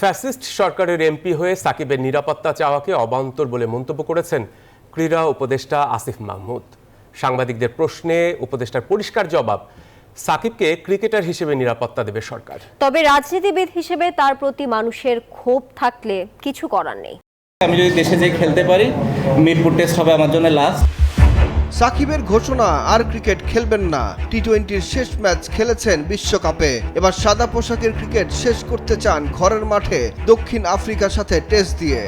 Fascist সরকারের MP হয়ে সাকিবের নিরাপত্তা চাওয়াকে অবান্তর বলে মন্তব্য করেছেন ক্রীড়া উপদেষ্টা আসিফ মাহমুদ। সাংবাদিকদের প্রশ্নে উপদেষ্টার পরিষ্কার জবাব সাকিবকে ক্রিকেটার হিসেবে নিরাপত্তা দেবে সরকার। তবে রাজনীতিবিদ হিসেবে তার প্রতি মানুষের ক্ষোভ থাকলে কিছু করার নেই। আমি যদি দেশে যেয়ে খেলতে পারি মিরপুর টেস্ট হবে আমার জন্য লাস্ট সাকিবের ঘোষণা, আর ক্রিকেট খেলবেন না। টি টোয়েন্টির শেষ ম্যাচ খেলেছেন বিশ্বকাপে। এবার সাদা পোশাকের ক্রিকেট শেষ করতে চান ঘরের মাঠে দক্ষিণ আফ্রিকার সাথে টেস্ট দিয়ে।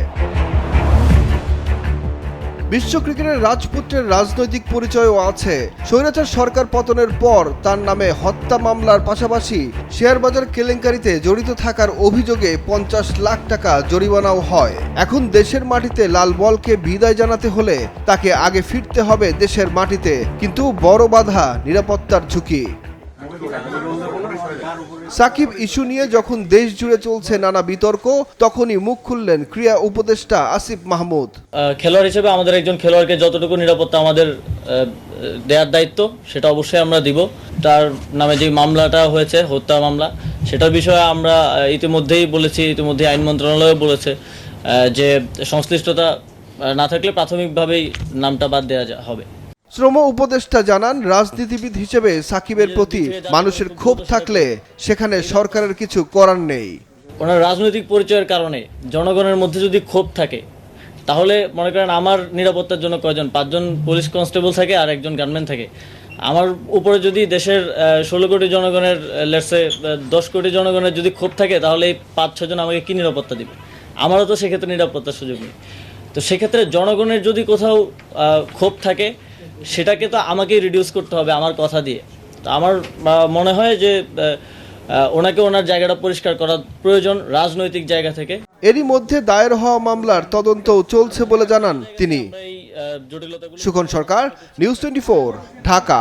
বিশ্ব ক্রিকেটের রাজপুত্রের রাজনৈতিক পরিচয়ও আছে। স্বৈরাচার সরকার পতনের পর তার নামে হত্যা মামলার পাশাপাশি শেয়ারবাজার কেলেঙ্কারিতে জড়িত থাকার অভিযোগে পঞ্চাশ লাখ টাকা জরিমানাও হয়। এখন দেশের মাটিতে লাল বলকে বিদায় জানাতে হলে তাকে আগে ফিরতে হবে দেশের মাটিতে, কিন্তু বড় বাধা নিরাপত্তার ঝুঁকি। সাকিব ইস্যু নিয়ে যখন দেশ জুড়ে চলছে নানা বিতর্ক, তখনই মুখ খুললেন ক্রীড়া উপদেষ্টা আসিফ মাহমুদ। খেলোয়াড় হিসেবে আমাদের একজন খেলোয়াড়কে যতটুকু নিরাপত্তা আমাদের দেওয়ার দায়িত্ব, সেটা অবশ্যই আমরা দিব। তার নামে যে মামলাটা হয়েছে, হত্যা মামলা, সেটার বিষয়ে আমরা ইতিমধ্যেই বলেছি, ইতিমধ্যেই আইন মন্ত্রণালয় বলেছে যে সংশ্লিষ্টতা না থাকলে প্রাথমিকভাবেই নামটা বাদ দেওয়া হবে। শ্রম উপদেষ্টা জানান, রাজনীতিবিদ হিসেবে সাকিবের প্রতি মানুষের ক্ষোভ থাকলে সেখানে সরকারের কিছু করার নেই। ওনার রাজনৈতিক পরিচয়ের কারণে জনগণের মধ্যে যদি ক্ষোভ থাকে, তাহলে মনে করেন আমার নিরাপত্তার জন্য কয়জন, পাঁচজন পুলিশ কনস্টেবল থাকে আর একজন গানম্যান থাকে। আমার উপরে যদি দেশের ষোলো কোটি জনগণের লেটসে দশ কোটি জনগণের যদি ক্ষোভ থাকে, তাহলে এই পাঁচ, ছজন আমাকে কি নিরাপত্তা দিবে? আমারও তো সেক্ষেত্রে নিরাপত্তার সুযোগ নেই। তো সেক্ষেত্রে জনগণের যদি কোথাও ক্ষোভ থাকে সেটাকে তো আমাকেই রিডিউস করতে হবে আমার কথা দিয়ে। তো আমার মনে হয় যে ওনাকে ওনার জায়গাটা পরিষ্কার করা প্রয়োজন রাজনৈতিক জায়গা থেকে। এরই মধ্যে দায়ের হওয়া মামলার তদন্ত চলছে বলে জানান তিনি। Sukhan Sarkar news twenty Dhaka.